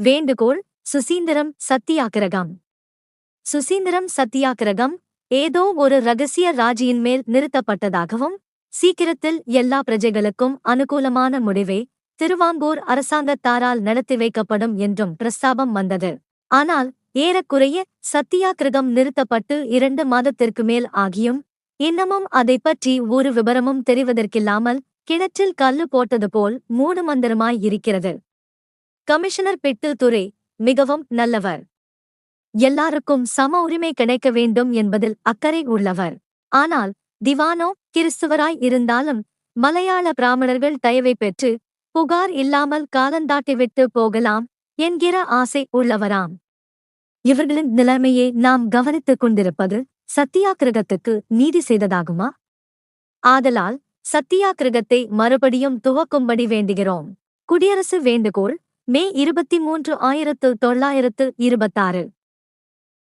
வேண்டுகோள் சுசீந்திரம் சத்தியாகிரகம் சுசீந்திரம் சத்தியாகிரகம் ஏதோ ஒரு ரகசிய ராஜியின் மேல் நிறுத்தப்பட்டதாகவும் சீக்கிரத்தில் எல்லா பிரஜைகளுக்கும் அனுகூலமான முடிவே திருவாங்கூர் அரசாங்கத்தாரால் நடத்தி வைக்கப்படும் என்றும் பிரஸ்தாபம் வந்தது. ஆனால் ஏறக்குறைய சத்தியாகிரகம் நிறுத்தப்பட்டு இரண்டு மாதத்திற்கு மேல் ஆகியும் இன்னமும் அதைப் பற்றி ஒரு விபரமும் தெரிவதற்கில்லாமல் கிணற்றில் கல்லு போட்டது போல் மூடு மந்திரமாய் இருக்கிறது. கமிஷனர் பிட்டு துரை மிகவும் நல்லவர். எல்லாருக்கும் சம உரிமை கிடைக்க வேண்டும் என்பதில் அக்கறை உள்ளவர். ஆனால் திவானோ கிறிஸ்துவராய் இருந்தாலும் மலையாள பிராமணர்கள் தயவை பெற்று புகார் இல்லாமல் காலந்தாட்டிவிட்டு போகலாம் என்கிற ஆசை உள்ளவராம். இவர்களின் நிலைமையை நாம் கவனித்துக் கொண்டிருப்பது சத்தியாகிரகத்துக்கு நீதி செய்ததாகுமா? ஆதலால் சத்தியாகிரகத்தை மறுபடியும் துவக்கும்படி வேண்டுகிறோம். குடியரசு வேண்டுகோள் மே இருபத்தி மூன்று ஆயிரத்து தொள்ளாயிரத்து இருபத்தாறு.